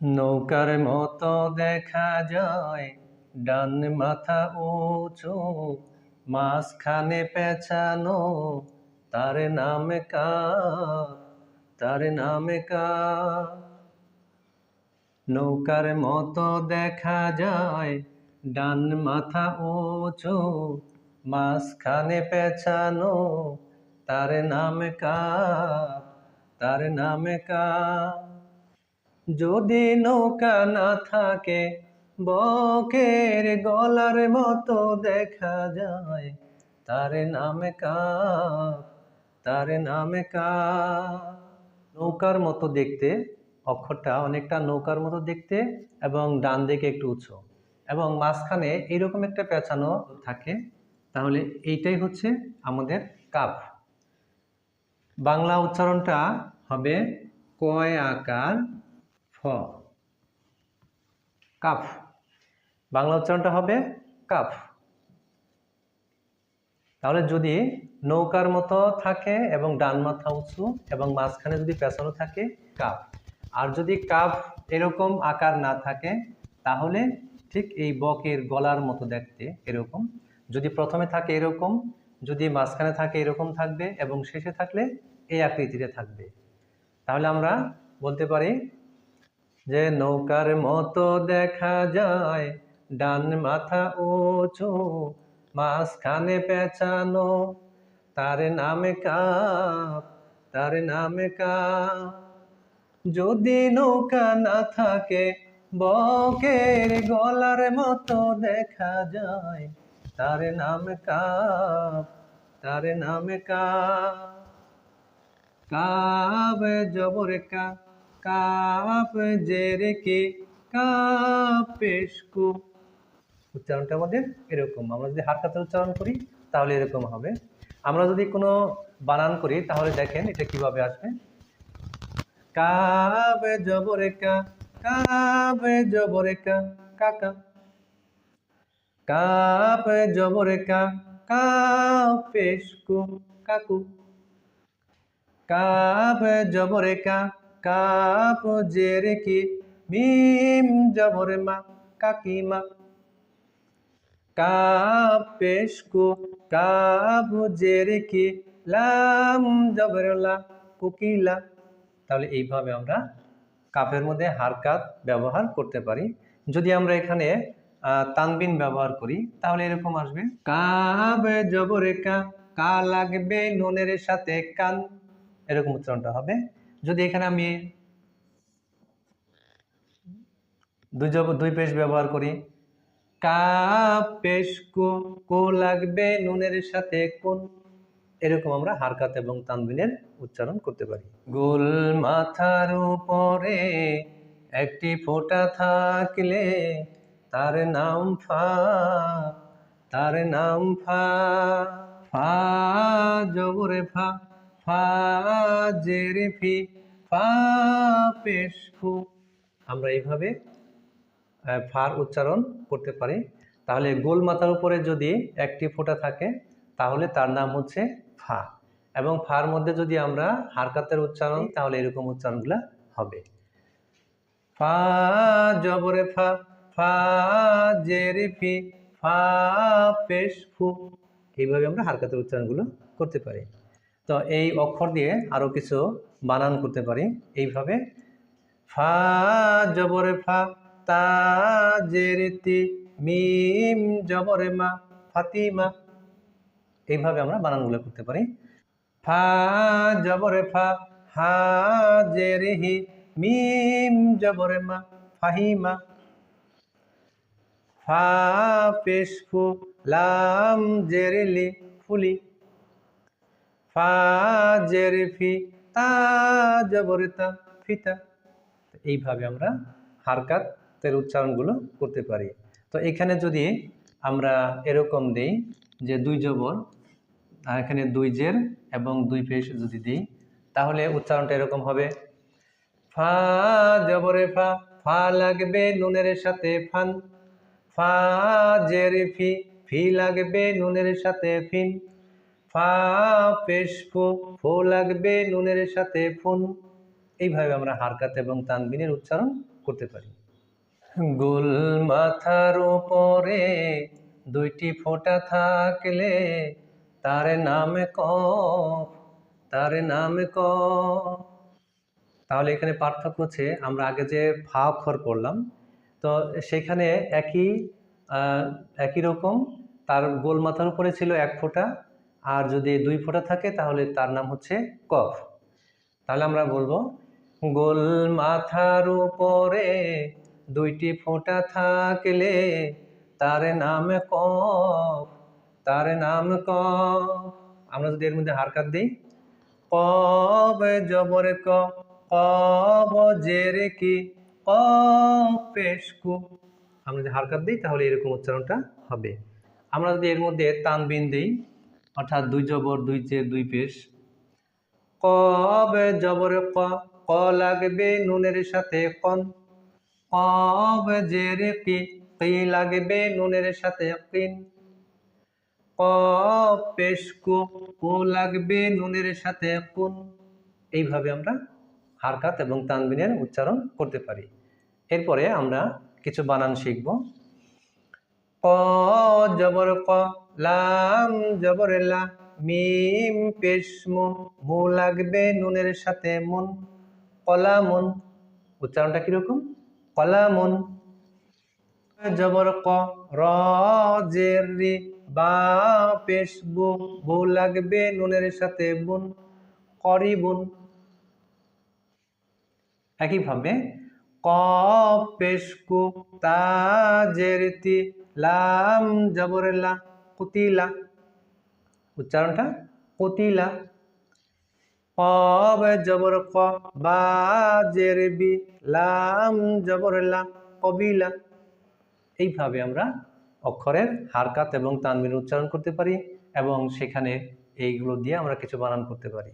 নৌকার মতো দেখা যায়, ডান মাথা উঁচু, মাঝখানে পেঁচানো তার নাম কা, তার নাম কা। নৌকার মতো দেখা যায়, ডান মাথা উঁচু, মাঝখানে পেঁচানো তার নাম কা, তার নাম কা। যদি নৌকা না থাকে, বকের গলার মতো দেখা যায়। তার নাম কা তার নাম কা নৌকার মতো দেখতে, অক্ষরটা অনেকটা নৌকার মতো দেখতে এবং ডান দিকে একটু উঁচু এবং মাঝখানে এরকম একটা পেঁচানো থাকে। তাহলে এইটাই হচ্ছে আমাদের কাপ বাংলা উচ্চারণটা হবে কয় আকার ফ কাফ। বাংলা উচ্চারণটা হবে কাফ। তাহলে যদি নৌকার মতো থাকে এবং ডান মাথা উঁচু এবং মাঝখানে যদি পেছানো থাকে কাপ আর যদি কাপ এরকম আকার না থাকে, তাহলে ঠিক এই বকের গলার মতো দেখতে এরকম। যদি প্রথমে থাকে এরকম, যদি মাঝখানে থাকে এরকম থাকবে এবং শেষে থাকলে এই আকৃতিতে থাকবে। তাহলে আমরা বলতে পারি যে নৌকার মতো দেখা যায়, ডান মাথা উঁচু মাঝখানে পেঁচানো। তার নামে কাপ, তার নামে কাপ। যদি নৌকা না থাকে, বকের গলার মতো দেখা যায়। তার নাম কাপ, তার নাম কাব জবর কা কাপ জেরে কে। কাপেশকু উচ্চারণটা আমাদের এরকম। আমরা যদি হাত কাতে উচ্চারণ করি, তাহলে এরকম হবে। আমরা যদি কোনো বানান করি, তাহলে দেখেন এটা কীভাবে আসবে। কাবে জবরে কা কাবে জবরে কা কাকা কাপ জবরে কা কাপেশকু কাকু। কাপ জবরে কা কাপ জেরে কি মিম জবরে মা, কাকিমা। কাপ পেশকু, কাপ জেরে লাম জবরলা কুকিলা। তাহলে এইভাবে আমরা কাপের মধ্যে হারকাত ব্যবহার করতে পারি। যদি আমরা এখানে তানবিন ব্যবহার করি, তাহলে এরকম আসবে। কাব জবরে কা কা লাগবে নুনের সাথে কান। এরকম উচ্চারণটা হবে। যদি এখানে আমি দুই দুই পেশ ব্যবহার করি, কা কো কো লাগবে, নুনের সাথে কোন, এরকম আমরা হারকাত এবং তানবিনের উচ্চারণ করতে পারি। গোল মাথার উপরে একটি ফোঁটা থাকলে তার নাম ফা, তার নাম ফা ফা জবরে ফা ফা ফি ফা পেশ ফু আমরা এইভাবে ফার উচ্চারণ করতে পারি। তাহলে গোল মাথার উপরে যদি একটি ফোঁটা থাকে, তাহলে তার নাম হচ্ছে ফা। এবং ফার মধ্যে যদি আমরা হারকাতের উচ্চারণ, তাহলে এরকম উচ্চারণগুলো হবে। ফা জবরে ফা ফা জেরে ফি, ফা পেশ ফু এইভাবে আমরা হারকাতের উচ্চারণগুলো করতে পারি। তো এই অক্ষর দিয়ে আরও কিছু বানান করতে পারি। এইভাবে ফা, জবরে, ফা, তা জেরে তি, মিম, জবরে, মা, ফাতিমা এইভাবে আমরা বানানগুলো করতে পারি। ফা, জবরে, ফা, হা জেরে হি, মিম, জবরে, মা, ফাহিমা ফা, পেশ ফু লাম জেরে লি ফুলি ফা জেরে ফি তা জবরে তা ফিতা এইভাবে আমরা হারকাতের উচ্চারণগুলো করতে পারি। তো এখানে যদি আমরা এরকম দেই যে দুই জবর এখানে দুই জের এবং দুই পেশ যদি দিই, তাহলে উচ্চারণটা এরকম হবে। ফা জবরে ফা ফা লাগবে নুনের সাথে ফান। ফা জেরে ফি ফি লাগবে নুনের সাথে ফিন। ফা, ফু লাগবে নুনের সাথে ফুন। এইভাবে আমরা হারকাত এবং তানবিনের উচ্চারণ করতে পারি। গোল মাথার উপরে দুইটি ফোঁটা থাকলে তার নাম কফ, তার নাম কফ। তাহলে এখানে পার্থক্য হচ্ছে, আমরা আগে যে ফা অক্ষর পড়লাম, তো সেখানে একই একই রকম, তার গোল মাথার উপরে ছিল এক ফোঁটা আর যদি দুই ফোঁটা থাকে, তাহলে তার নাম হচ্ছে কফ। তাহলে আমরা বলব, গোল মাথার উপরে দুইটি ফোঁটা থাকলে তার নাম কফ, তার নাম কফ। আমরা যদি এর মধ্যে হারকাত দিই কব জবর ক কব জের কি ক। পেশকু আমরা যদি হারকাত দিই, তাহলে এরকম উচ্চারণটা হবে। আমরা যদি এর মধ্যে তানবিন দিই অর্থাৎ দুই জবর, দুই জের দুই পেশ। কব জবর ক ক লাগবে নুনের সাথে কন। কব জের কি কি লাগবে নুনের সাথে কিন। ক পেশ কু কু লাগবে নুনের সাথে কুন। এইভাবে আমরা হারকাত এবং তানবিনের উচ্চারণ করতে পারি। এরপরে আমরা কিছু বানান শিখব। ক, জবর ক, লাম, জবর লা, মিম, পেশ, মু মু লাগবে নুনের সাথে মুন, কলামুন। উচ্চারণটা কীরকম? কলামুন। জবর ক, র জের রি, বা, পেশ, বু লাগবে নুনের সাথে বুন করিবুন। একইভাবে ক, পেশ, কু, তা জের তি লাম জবর লা কুতিলা। উচ্চারণটা কুতিলা। কব জবর ক, বা জের বি, লাম জবর লা কবিলা। এইভাবে আমরা অক্ষরের হারকাত এবং তানবিন উচ্চারণ করতে পারি এবং সেখানে এইগুলো দিয়ে আমরা কিছু বানান করতে পারি।